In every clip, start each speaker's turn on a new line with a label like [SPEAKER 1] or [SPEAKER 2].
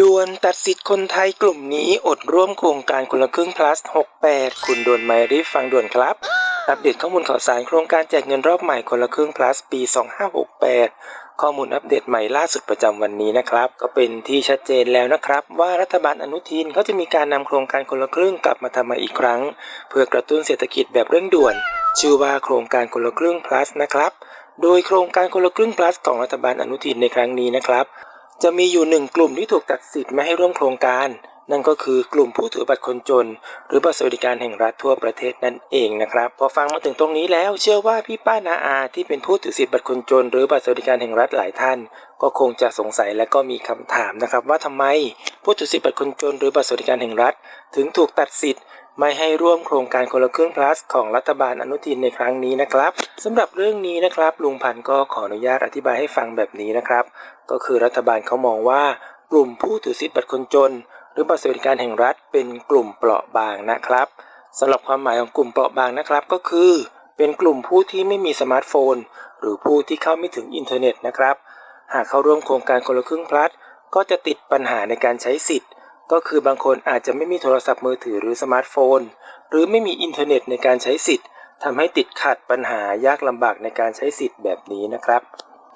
[SPEAKER 1] ด่วนตัดสิทธิ์คนไทยกลุ่มนี้อดร่วมโครงการคนละครึ่ง plus 68 คุณโดนไหมรีบฟังด่วนครับ อัปเดตข้อมูลข่าวสารโครงการแจกเงินรอบใหม่คนละครึ่ง plus ปี 2568 ข้อมูลอัปเดตใหม่ล่าสุดประจำวันนี้นะครับ ก็เป็นที่ชัดเจนแล้วนะครับ ว่ารัฐบาลอนุทินเขาจะมีการนำโครงการคนละครึ่งกลับมาทำม่อีกครั้ง เพื่อกระตุ้นเศรษฐกิจแบบเร่งด่วน ชื่อว่าโครงการคนละครึ่ง plus นะครับ โดยโครงการคนละครึ่ง plus ของรัฐบาลอนุทินในครั้งนี้นะครับ จะมีอยู่หนึ่งกลุ่มที่ถูกตัดสิทธิ์ไม่ให้ร่วมโครงการ นั่นก็คือกลุ่มผู้ถือบัตรคนจน หรือบัตรสวัสดิการแห่งรัฐทั่วประเทศนั่นเองนะครับพอฟังมาถึงตรงนี้แล้ว เชื่อว่าพี่ป้านาอาที่เป็นผู้ถือสิทธิ์บัตรคนจน หรือบัตรสวัสดิการแห่งรัฐหลายท่าน ก็คงจะสงสัยและก็มีคำถามนะครับว่าทำไมผู้ถือสิทธิ์บัตรคนจน หรือบัตรสวัสดิการแห่งรัฐ ถึงถูกตัดสิทธิ์ ไม่ให้ร่วมโครงการคนละครึ่ง plus ของรัฐบาลอนุทินในครั้งนี้นะครับสำหรับเรื่องนี้นะครับ ลุงพันธ์ก็ขออนุญาตอธิบายให้ฟังแบบนี้นะครับ ก็คือรัฐบาลเขามองว่ากลุ่มผู้ถือสิทธิบัตรคนจน หรือบัตรสวัสดิการแห่งรัฐเป็นกลุ่มเปราะบางนะครับสำหรับความหมายของกลุ่มเปราะบางนะครับก็คือ เป็นกลุ่มผู้ที่ไม่มีสมาร์ทโฟน หรือผู้ที่เข้าไม่ถึงอินเทอร์เน็ตนะครับ หากเข้าร่วมโครงการคนละครึ่งพลัดก็จะติดปัญหาในการใช้สิทธิ์ ก็คือบางคนอาจจะไม่มีโทรศัพท์มือถือหรือสมาร์ทโฟน หรือไม่มีอินเทอร์เน็ตในการใช้สิทธิ์ทำให้ติดขัดปัญหายากลำบากในการใช้สิทธิ์แบบนี้นะครับ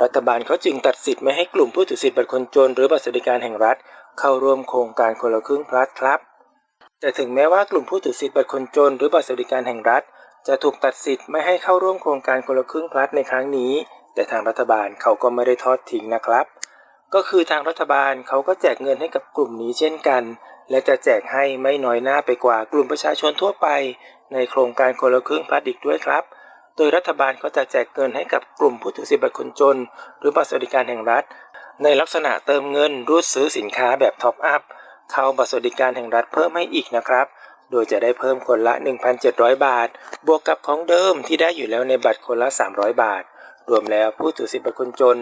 [SPEAKER 1] รัฐบาลเขาจึงตัดสิทธิ์ไม่ให้กลุ่มผู้ถือสิทธิ์บัตรคนจน หรือบัตรสวัสดิการแห่งรัฐ เข้าร่วมโครงการคนละครึ่งพลัดครับ แต่ถึงแม้ว่ากลุ่มผู้ถือสิทธิ์บัตรคนจน หรือบัตรสวัสดิการแห่งรัฐ จะถูกตัดสิทธิ์ไม่ให้เข้าร่วมโครงการคนละครึ่งพลัดในครั้งนี้ แต่ทางรัฐบาลเขาก็ไม่ได้ทอดทิ้งนะครับ ก็คือทางรัฐบาลเขาก็แจกเงินให้กับกลุ่มนี้เช่นกัน และจะแจกให้ไม่น้อยหน้าไปกว่ากลุ่มประชาชนทั่วไป ในโครงการคนละครึ่งพลัดอีกด้วยครับ โดยรัฐบาลก็จะแจกเงินให้กับกลุ่มผู้ถือสิทธิบัตรคนจน หรือบัตรสวัสดิการแห่งรัฐ ในลักษณะเติมเงินรูดซื้อสินค้าแบบท็อปอัพเข้าบัตรสวัสดิการแห่งรัฐเพิ่มให้อีกนะครับ โดยจะได้เพิ่มคนละ 1,700 บาท บวกกับของเดิมที่ได้อยู่แล้วในบัตรคนละ 300 บาท รวมแล้วผู้ถือสิทธิบัตรคนจน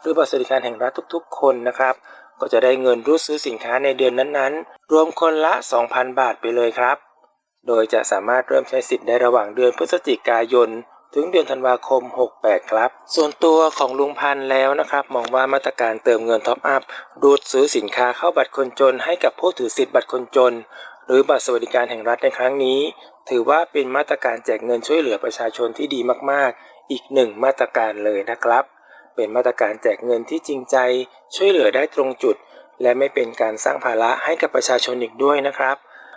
[SPEAKER 1] หรือบัตรสวัสดิการแห่งรัฐทุกๆ คนนะครับ ก็จะได้เงินรูดซื้อสินค้าในเดือนนั้นๆ รวมคนละ 2,000 บาทไปเลยครับ โดยจะสามารถเริ่มใช้สิทธิ์ได้ระหว่างเดือนพฤศจิกายน ถึงเดือนธันวาคม 68 ครับ ส่วนตัวของลุงพันธ์แล้วนะครับ มองว่ามาตรการเติมเงินท็อปอัพรูดซื้อสินค้าเข้าบัตรคนจนให้กับผู้ถือสิทธิ์บัตรคนจน หรือบัตรสวัสดิการแห่งรัฐในครั้งนี้ ถือว่าเป็นมาตรการแจกเงินช่วยเหลือประชาชนที่ดีมากๆ อีกหนึ่งมาตรการเลยนะครับ เป็นมาตรการแจกเงินที่จริงใจ ช่วยเหลือได้ตรงจุด และไม่เป็นการสร้างภาระให้กับประชาชนอีกด้วยนะครับ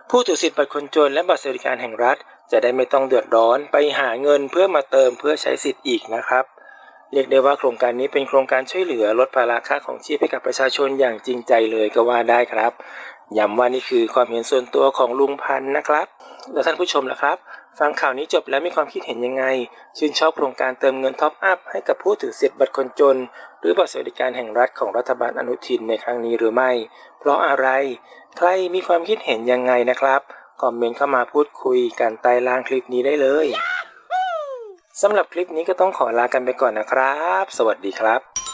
[SPEAKER 1] ผู้ถือสิทธิ์บัตรคนจนและบัตรสวัสดิการแห่งรัฐ จะได้ไม่ต้องเดือดร้อนไปหาเงินเพื่อมาเติมเพื่อใช้สิทธิ์อีกนะครับ เรียกได้ว่าโครงการนี้เป็นโครงการช่วยเหลือลดภาระค่าของชีพให้กับประชาชนอย่างจริงใจเลยก็ว่าได้ครับย้ำว่านี่คือความเห็นส่วนตัวของลุงพันธ์นะครับ แล้วท่านผู้ชมล่ะครับ ฟังข่าวนี้จบแล้วมีความคิดเห็นยังไง ชื่นชอบโครงการเติมเงินท็อปอัพให้กับผู้ถือสิทธิ์บัตรคนจน หรือบัตรสวัสดิการแห่งรัฐของรัฐบาลอนุทินในครั้งนี้หรือไม่ เพราะอะไร ใครมีความคิดเห็นยังไงนะครับ คอมเมนต์เข้ามาพูดคุยกันใต้ล่างคลิปนี้ได้เลย สำหรับคลิปนี้ก็ต้องขอลากันไปก่อนนะครับ สวัสดีครับ